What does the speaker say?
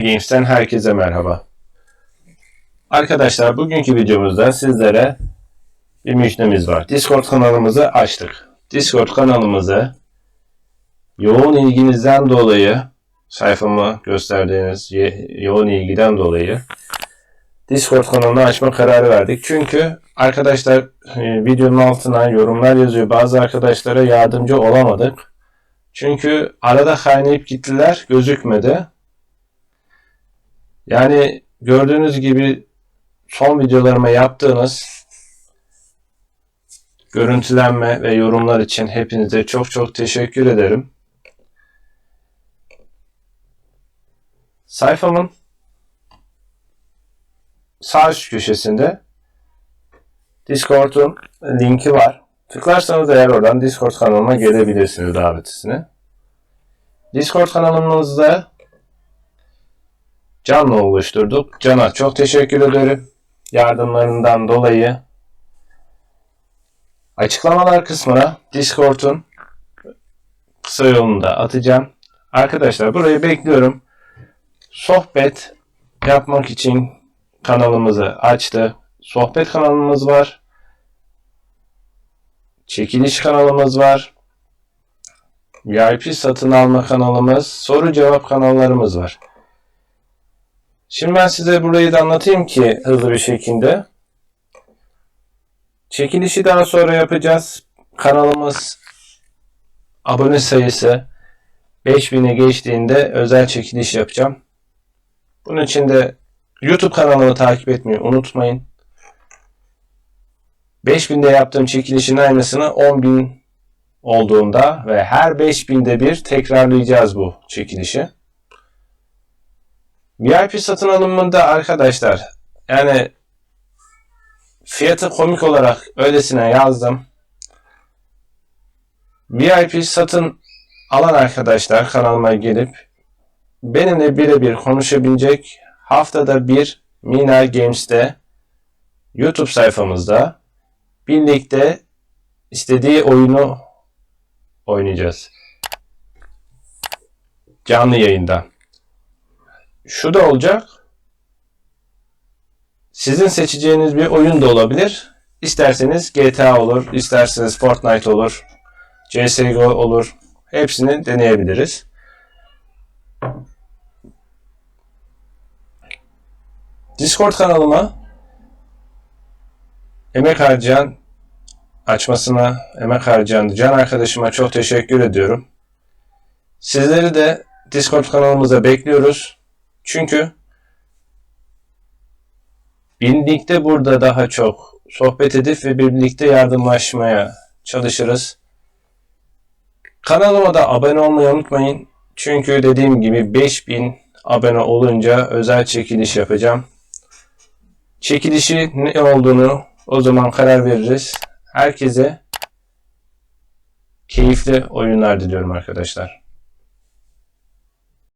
Games'ten herkese merhaba. Arkadaşlar bugünkü videomuzda sizlere bir müjdemiz var. Discord kanalımızı açtık. Discord kanalımızı yoğun ilginizden dolayı sayfamı gösterdiğiniz yoğun ilgiden dolayı Discord kanalını açma kararı verdik. Çünkü arkadaşlar e, videonun altına yorumlar yazıyor. Bazı arkadaşlara yardımcı olamadık. Çünkü arada kaynayıp gittiler gözükmedi. Yani gördüğünüz gibi son videolarıma yaptığınız görüntülenme ve yorumlar için hepinize çok çok teşekkür ederim. Sayfamın sağ üst köşesinde Discord'un linki var. Tıklarsanız eğer oradan Discord kanalıma gelebilirsiniz davetisine. Discord kanalımızda Can'la oluşturduk. Can'a çok teşekkür ederim. Yardımlarından dolayı. Açıklamalar kısmına Discord'un kısa yolunu da atacağım. Arkadaşlar burayı bekliyorum. Sohbet yapmak için kanalımızı açtı. Sohbet kanalımız var. Çekiliş kanalımız var. VIP satın alma kanalımız, soru cevap kanallarımız var. Şimdi ben size burayı da anlatayım ki hızlı bir şekilde. Çekilişi daha sonra yapacağız. Kanalımız abone sayısı 5000'e geçtiğinde özel çekiliş yapacağım. Bunun için de YouTube kanalımı takip etmeyi unutmayın. 5000'de yaptığım çekilişin aynısını 10.000 olduğunda ve her 5000'de bir tekrarlayacağız bu çekilişi. VIP satın alımında arkadaşlar yani fiyatı komik olarak öylesine yazdım. VIP satın alan arkadaşlar kanalıma gelip benimle birebir konuşabilecek haftada bir Mina Games'te YouTube sayfamızda birlikte istediği oyunu oynayacağız. Canlı yayında. Şu da olacak. Sizin seçeceğiniz bir oyun da olabilir. İsterseniz GTA olur, isterseniz Fortnite olur, CSGO olur. Hepsini deneyebiliriz. Discord kanalıma emek harcayan açmasına emek harcayan can arkadaşıma çok teşekkür ediyorum. Sizleri de Discord kanalımıza bekliyoruz. Çünkü birlikte burada daha çok sohbet edip ve birlikte yardımlaşmaya çalışırız. Kanalıma da abone olmayı unutmayın. Çünkü dediğim gibi 5000 abone olunca özel çekiliş yapacağım. Çekilişi ne olduğunu o zaman karar veririz. Herkese keyifli oyunlar diliyorum arkadaşlar.